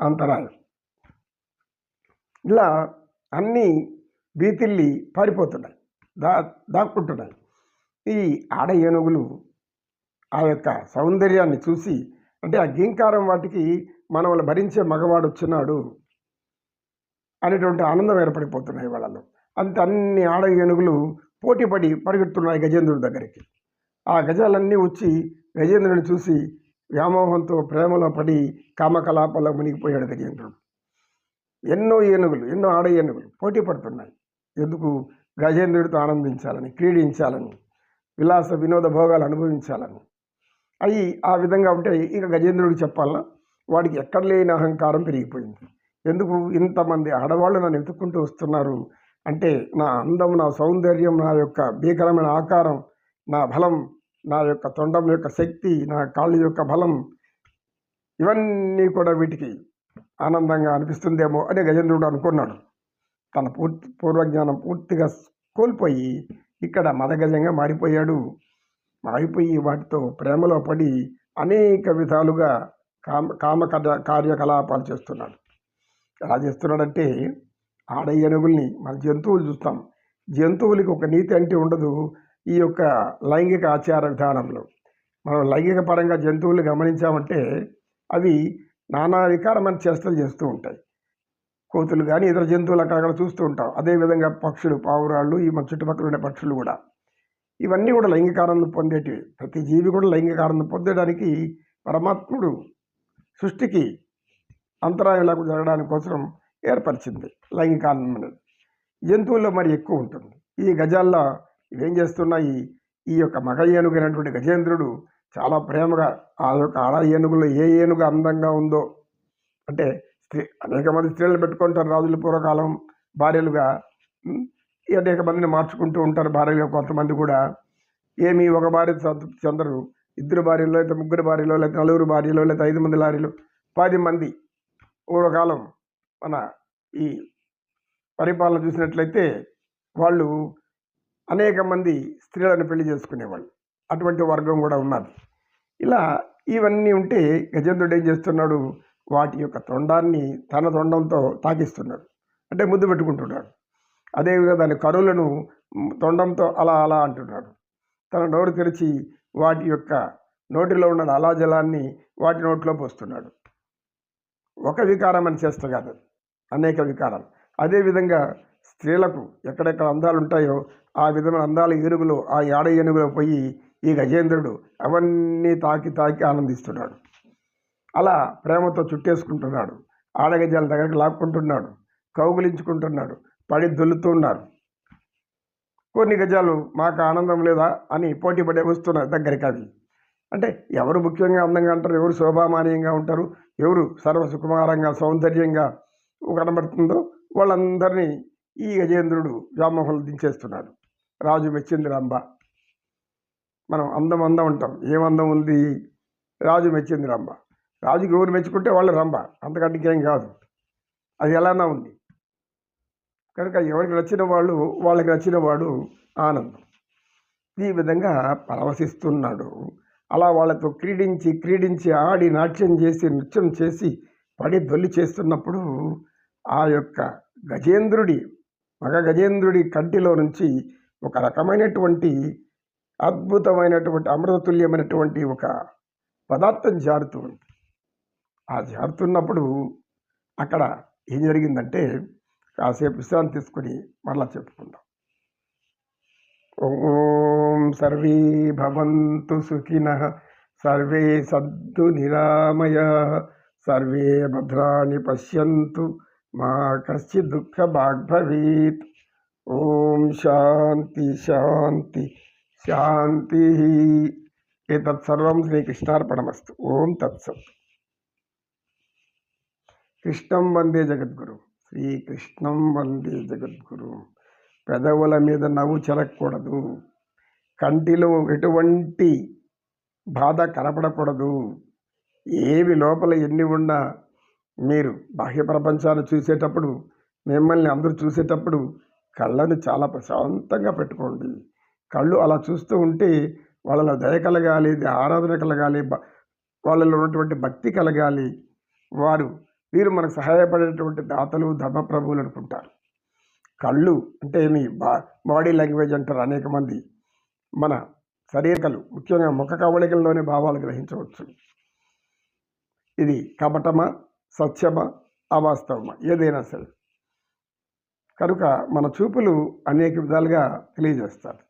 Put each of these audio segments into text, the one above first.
అంతరాయం. ఇలా అన్నీ బీతిల్లి పారిపోతున్నాయి దా దాక్కుంటున్నాయి ఈ ఆడ ఏనుగులు ఆ యొక్క సౌందర్యాన్ని చూసి అంటే ఆ గింకారం వాటికి మనల్ని భరించే మగవాడు వచ్చినాడు అనేటువంటి ఆనందం ఏర్పడిపోతున్నాయి వాళ్ళలో. అంత అన్ని ఆడ ఏనుగులు పోటీపడి పరిగెడుతున్నాయి గజేంద్రుడి దగ్గరికి. ఆ గజాలన్నీ వచ్చి గజేంద్రుని చూసి వ్యామోహంతో ప్రేమలో పడి కామకలాపాల్లో మునిగిపోయాడు గజేంద్రుడు. ఎన్నో ఏనుగులు ఎన్నో ఆడ ఏనుగులు పోటీ పడుతున్నాయి. ఎందుకు? గజేంద్రుడితో ఆనందించాలని క్రీడించాలని విలాస వినోద భోగాలు అనుభవించాలని. అవి ఆ విధంగా ఉంటే ఇక గజేంద్రుడికి చెప్పాలన్నా వాడికి ఎక్కడ లేని అహంకారం పెరిగిపోయింది. ఎందుకు? ఇంతమంది ఆడవాళ్ళు నన్ను వెతుక్కుంటూ వస్తున్నారు అంటే నా అందం నా సౌందర్యం నా యొక్క భీకరమైన ఆకారం నా బలం నా యొక్క తొండం యొక్క శక్తి నా కాళ్ళ యొక్క బలం ఇవన్నీ కూడా వీటికి ఆనందంగా అనిపిస్తుందేమో అని గజేంద్రుడు అనుకున్నాడు. తన పూర్తి పూర్వజ్ఞానం పూర్తిగా కోల్పోయి ఇక్కడ మదగజంగా మారిపోయాడు. మారిపోయి వాటితో ప్రేమలో పడి అనేక విధాలుగా కామ కామ కార్య కార్యకలాపాలు చేస్తున్నాడు. ఎలా చేస్తున్నాడంటే ఆడ ఏనుగుల్ని మన జంతువులు చూస్తాం. జంతువులకి ఒక నీతి అంటే ఉండదు. ఈ యొక్క లైంగిక ఆచార విధానంలో. మనం లైంగిక పరంగా జంతువులు గమనించామంటే అవి నానా వికారమైన చేష్టలు చేస్తూ ఉంటాయి. కోతులు కానీ ఇతర జంతువులు అక్కడక్కడ చూస్తూ ఉంటాం. అదేవిధంగా పక్షులు పావురాళ్ళు ఈ మన చుట్టుపక్కల ఉండే పక్షులు కూడా. ఇవన్నీ కూడా లైంగికానందం పొందేటివి. ప్రతి జీవి కూడా లైంగికానందం పొందడానికి పరమాత్ముడు సృష్టికి అంతరాయం లేకుండా జరగడానికి కోసం ఏర్పరిచింది లైంగికానందం అనేది. జంతువుల్లో మరి ఎక్కువ ఉంటుంది. ఈ గజాల్లో ఇవేం చేస్తున్నాయి ఈ యొక్క మగ ఏనుగైనటువంటి గజేంద్రుడు చాలా ప్రేమగా ఆ యొక్క ఆడ ఏనుగులో ఏ ఏనుగు అందంగా ఉందో అంటే స్త్రీ అనేక మంది స్త్రీలను పెట్టుకుంటారు రాజుల పూర్వకాలం భార్యలుగా అనేక మందిని మార్చుకుంటూ ఉంటారు భార్యలుగా కొంతమంది కూడా. ఏమి ఒక భార్య సంతృప్తి చెందరు. ఇద్దరు భార్యలో లేకపోతే ముగ్గురు భార్యలో లేకపోతే నలుగురు భార్యలో లేకపోతే ఐదు మంది లారీలు పది మంది పూర్వకాలం మన ఈ పరిపాలన చూసినట్లయితే వాళ్ళు అనేక మంది స్త్రీలను పెళ్ళి చేసుకునేవాళ్ళు. అటువంటి వర్గం కూడా ఉన్నది. ఇలా ఇవన్నీ ఉంటే గజేంద్రుడు ఏం చేస్తున్నాడు? వాటి యొక్క తొండాన్ని తన తొండంతో తాకిస్తున్నాడు. అంటే ముద్దు పెట్టుకుంటున్నాడు. అదేవిధంగా దాని కరువులను తొండంతో అలా అలా అంటున్నాడు. తన నోరు తెరిచి వాటి యొక్క నోటిలో ఉన్న లాలాజలాన్ని వాటి నోట్లో పోస్తున్నాడు. ఒక వికారం అని చేస్త కాదు. అనేక వికారాలు. అదేవిధంగా స్త్రీలకు ఎక్కడెక్కడ అందాలు ఉంటాయో ఆ విధమైన అందాల ఏనుగులో ఆ ఏడ ఏనుగులో పోయి ఈ గజేంద్రుడు అవన్నీ తాకి తాకి ఆనందిస్తున్నాడు. అలా ప్రేమతో చుట్టేసుకుంటున్నాడు. ఆడగజాల దగ్గరికి లాక్కుంటున్నాడు. కౌగులించుకుంటున్నాడు. పడి దొల్లుతున్నారు కొన్ని గజాలు మాకు ఆనందం లేదా అని పోటీ పడే వస్తున్నారు దగ్గరికి అవి. అంటే ఎవరు ముఖ్యంగా అందంగా అంటారు ఎవరు శోభామానీయంగా ఉంటారు? ఎవరు సర్వ సుకుమారంగా సౌందర్యంగా కనబడుతుందో వాళ్ళందరినీ ఈ గజేంద్రుడు వ్యామోహంలో దించేస్తున్నాడు. రాజు మెచ్చింది రాంబ. మనం అందం అందం ఉంటాం. ఏం అందం ఉంది? రాజు మెచ్చింది రాంబ. రాజుకి ఎవరు మెచ్చుకుంటే వాళ్ళు రంభ అంతకంటే ఇంకేం కాదు. అది ఎలానా ఉంది? కనుక ఎవరికి నచ్చిన వాళ్ళు వాళ్ళకి నచ్చిన వాడు ఆనందం. ఈ విధంగా పరవశిస్తున్నాడు. అలా వాళ్ళతో క్రీడించి క్రీడించి ఆడి నాట్యం చేసి నృత్యం చేసి పడి దొల్లి చేస్తున్నప్పుడు ఆ యొక్క గజేంద్రుడి మగ గజేంద్రుడి కంటిలో నుంచి ఒక రకమైనటువంటి అద్భుతమైనటువంటి అమృతతుల్యమైనటువంటి ఒక పదార్థం జారుతూ ఉంది. ఆ జారుతున్నప్పుడు అక్కడ ఏం జరిగిందంటే కాసేపు విశ్రాంతి తీసుకుని మరలా చెప్పుకుందాం. ఓం సర్వే భవంతు సుఖిన సర్వే సద్దు నిరామయ సర్వే భద్రాణి పశ్యంతు మా కశ్చి దుఃఖ భాగ్భవీత్ ఓం శాంతి శాంతి శాంతి ఏతత్సర్వం శ్రీకృష్ణార్పణమస్తు ఓం తత్సత్ కృష్ణం వందే జగద్గురు శ్రీకృష్ణం వందే జగద్గురు పెదవుల మీద నవ్వు చెరగకూడదు కంటిలో ఎటువంటి బాధ కనపడకూడదు। ఏవి లోపల ఎన్ని ఉన్నా మీరు బాహ్య ప్రపంచాన్ని చూసేటప్పుడు మిమ్మల్ని అందరూ చూసేటప్పుడు కళ్ళను చాలా ప్రశాంతంగా పెట్టుకోండి. కళ్ళు అలా చూస్తూ ఉంటే వాళ్ళలో దయ కలగాలి ఆరాధన కలగాలి బ- వాళ్ళలో ఉన్నటువంటి భక్తి కలగాలి. వారు వీరు మనకు సహాయపడేటువంటి దాతలు ధర్మప్రభువులు అనుకుంటారు. కళ్ళు అంటే మీ బా బాడీ లాంగ్వేజ్ అంటారు అనేక మంది. మన శరీరకలు ముఖ్యంగా ముఖ కవళికల్లోనే భావాలు గ్రహించవచ్చు. ఇది కపటమా? సత్యమా అవాస్తవమా ఏదైనా సరే. కనుక మన చూపులు అనేక విధాలుగా తెలియజేస్తారు.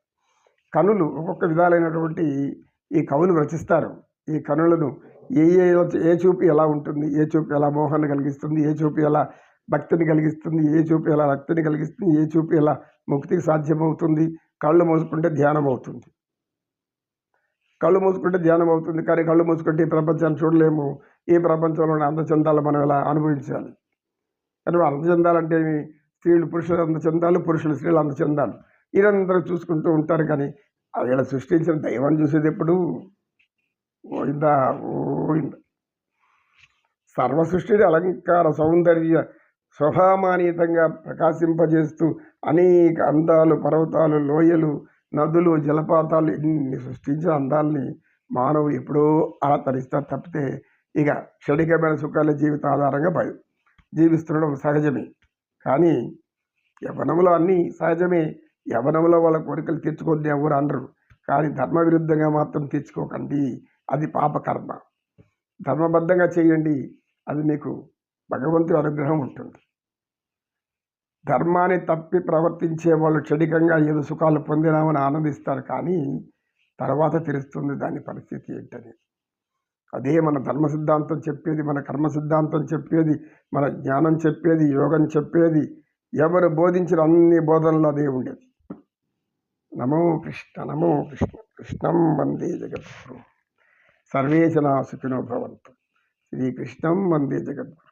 కనులు ఒక్కొక్క విధాలైనటువంటి ఈ కవులు రచిస్తారు. ఈ కనులను ఏ ఏ ఏ చూపు ఎలా ఉంటుంది ఏ చూపు ఎలా మోహాన్ని కలిగిస్తుంది ఏ చూపు ఎలా భక్తిని కలిగిస్తుంది ఏ చూపు ఎలా రక్తిని కలిగిస్తుంది ఏ చూపు ఎలా ముక్తికి సాధ్యమవుతుంది కళ్ళు మూసుకుంటే ధ్యానం అవుతుంది కళ్ళు మూసుకుంటే ధ్యానం అవుతుంది కానీ కళ్ళు మూసుకుంటే ఈ ప్రపంచాన్ని చూడలేము ఈ ప్రపంచంలోని అందచందాలు మనం ఎలా అనుభవించాలి? కానీ అందచందాలంటే ఏమి? స్త్రీలు పురుషులు అందచందాలు పురుషులు స్త్రీలు అందచందాలు వీరందరూ చూసుకుంటూ ఉంటారు కానీ వీళ్ళ సృష్టించిన దైవాన్ని చూసేది ఎప్పుడు? గోవిందా గోవింద సర్వ సృష్టిని అలంకార సౌందర్య శోభామానీతంగా ప్రకాశింపజేస్తూ అనేక అందాలు పర్వతాలు లోయలు నదులు జలపాతాలు ఇన్ని సృష్టించిన అందాల్ని మానవుడు ఎప్పుడో అలా తరిస్తారు తప్పితే ఇక క్షణికమైన సుఖాల జీవిత ఆధారంగా భయం. జీవిస్తుండడం సహజమే. కానీ యవనంలో అన్నీ సహజమే. యవనంలో వాళ్ళ కోరికలు తీర్చుకోండి ఎవరు అనరు. కానీ ధర్మ విరుద్ధంగా మాత్రం తీర్చుకోకండి. అది పాపకర్మ. ధర్మబద్ధంగా చేయండి. అది మీకు భగవంతుడి అనుగ్రహం ఉంటుంది. ధర్మాన్ని తప్పి ప్రవర్తించే వాళ్ళు క్షణికంగా ఏదో సుఖాలు పొందినామని ఆనందిస్తారు. కానీ తర్వాత తెలుస్తుంది దాని పరిస్థితి ఏంటని అదే మన ధర్మ సిద్ధాంతం చెప్పేది మన కర్మ సిద్ధాంతం చెప్పేది మన జ్ఞానం చెప్పేది యోగం చెప్పేది ఎవరు బోధించిన అన్ని బోధనలు అదే ఉండేది నమో కృష్ణ నమో కృష్ణ కృష్ణం వందే జగద్గురు. సర్వే జనా సుఖినో భవంతు. శ్రీకృష్ణం వందే జగద్గురు.